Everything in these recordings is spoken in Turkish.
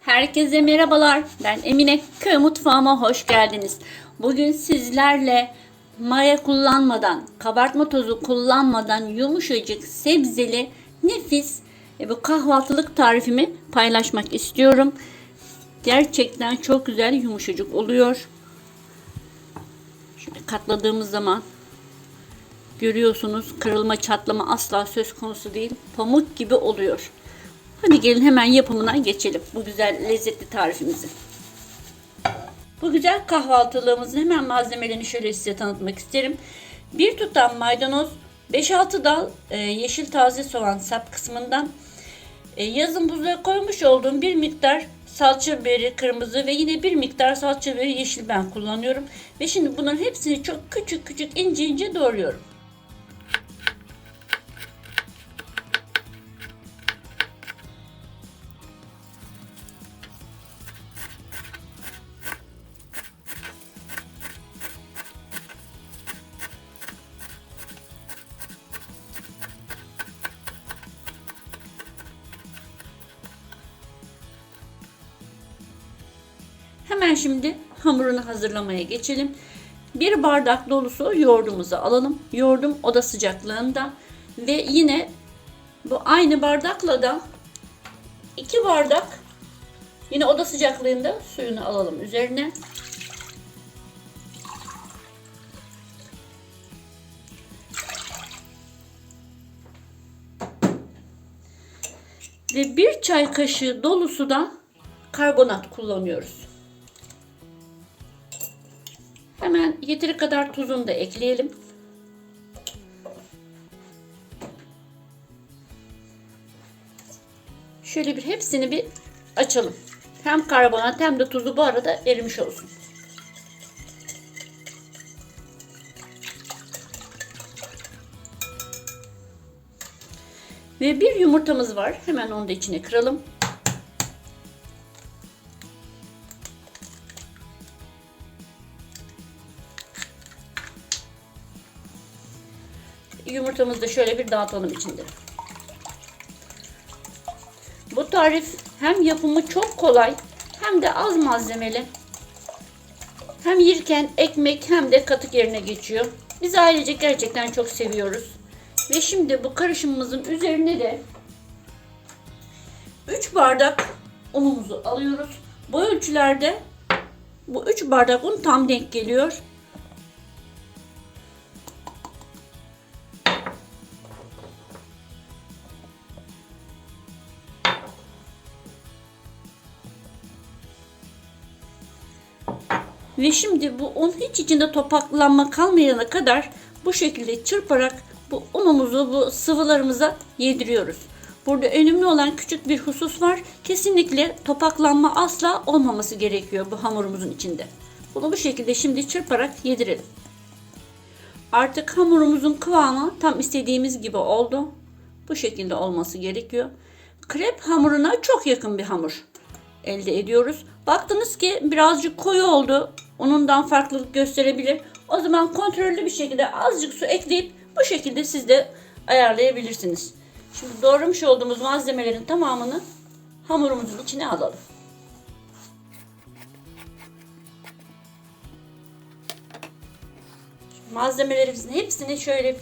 Herkese merhabalar. Ben Emine. Köy mutfağıma hoş geldiniz. Bugün sizlerle maya kullanmadan, kabartma tozu kullanmadan yumuşacık sebzeli nefis e, bu kahvaltılık tarifimi paylaşmak istiyorum. Gerçekten çok güzel yumuşacık oluyor. Şöyle katladığımız zaman görüyorsunuz kırılma çatlama asla söz konusu değil. Pamuk gibi oluyor. Hadi gelin hemen yapımına geçelim. Bu güzel lezzetli tarifimizi. Bu güzel kahvaltılığımızın hemen malzemelerini şöyle size tanıtmak isterim. Bir tutam maydanoz, 5-6 dal e, yeşil taze soğan sap kısmından, e, yazın buzluğa koymuş olduğum bir miktar salça biberi kırmızı ve yine bir miktar salça biberi yeşil ben kullanıyorum. Ve şimdi bunların hepsini çok küçük küçük ince ince doğruyorum. Hemen şimdi hamurunu hazırlamaya geçelim. Bir bardak dolusu yoğurdumuzu alalım. Yoğurdum oda sıcaklığında ve yine bu aynı bardakla da iki bardak yine oda sıcaklığında suyunu alalım üzerine. Ve bir çay kaşığı dolusu da karbonat kullanıyoruz. Hemen yeteri kadar tuzunu da ekleyelim. Şöyle bir hepsini bir açalım. Hem karbonat hem de tuzu bu arada erimiş olsun. Ve bir yumurtamız var. Hemen onu da içine kıralım. Yumurtamızı da şöyle bir dağıtalım içinde. Bu tarif hem yapımı çok kolay hem de az malzemeli. Hem yerken ekmek hem de katık yerine geçiyor. Biz ailece gerçekten çok seviyoruz. Ve şimdi bu karışımımızın üzerine de 3 bardak unumuzu alıyoruz. Bu ölçülerde bu 3 bardak un tam denk geliyor. Ve şimdi bu un hiç içinde topaklanma kalmayana kadar bu şekilde çırparak bu unumuzu bu sıvılarımıza yediriyoruz. Burada önemli olan küçük bir husus var. Kesinlikle topaklanma asla olmaması gerekiyor bu hamurumuzun içinde. Bunu bu şekilde şimdi çırparak yedirelim. Artık hamurumuzun kıvamı tam istediğimiz gibi oldu. Bu şekilde olması gerekiyor. Krep hamuruna çok yakın bir hamur elde ediyoruz. Baktınız ki birazcık koyu oldu. Onundan farklılık gösterebilir. O zaman kontrollü bir şekilde azıcık su ekleyip bu şekilde siz de ayarlayabilirsiniz. Şimdi doğramış olduğumuz malzemelerin tamamını hamurumuzun içine alalım. Malzemelerimizin hepsini şöyle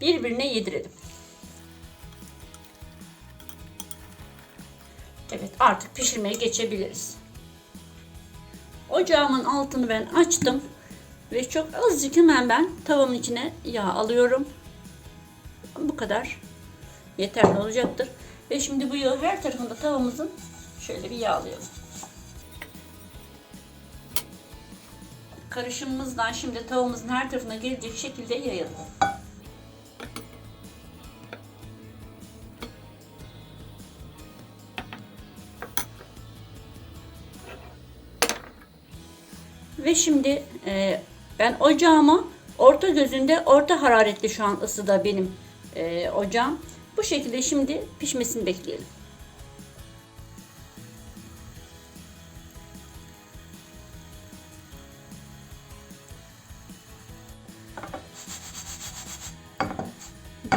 birbirine yedirelim. Evet artık pişirmeye geçebiliriz. Ocağımın altını ben açtım. Ve çok azıcık hemen ben tavamın içine yağ alıyorum. Bu kadar yeterli olacaktır. Ve şimdi bu yağı her tarafında tavamızın şöyle bir yağlayalım. Karışımımızdan şimdi tavamızın her tarafına gelecek şekilde yayalım. Ve şimdi e, ben ocağımı orta gözünde orta hararetli şu an ısıda benim e, ocağım. Bu şekilde şimdi pişmesini bekleyelim.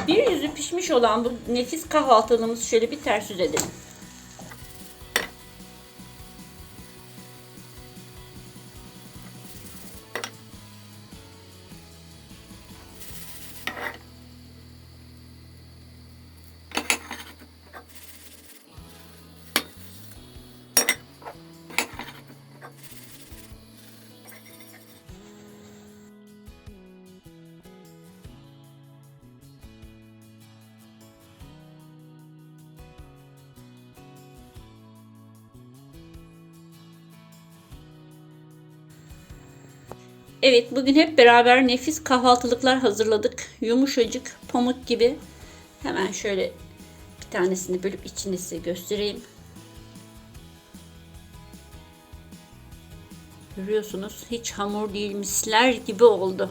Bir yüzü pişmiş olan bu nefis kahvaltılığımızı şöyle bir ters yüz edelim. Evet bugün hep beraber nefis kahvaltılıklar hazırladık. Yumuşacık, pamuk gibi. Hemen şöyle bir tanesini bölüp içini size göstereyim. Görüyorsunuz hiç hamur değil misler gibi oldu.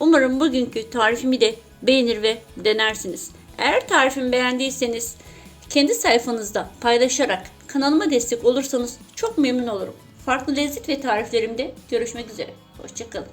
Umarım bugünkü tarifimi de beğenir ve denersiniz. Eğer tarifimi beğendiyseniz kendi sayfanızda paylaşarak kanalıma destek olursanız çok memnun olurum. Farklı lezzet ve tariflerimde görüşmek üzere. Hoşçakalın.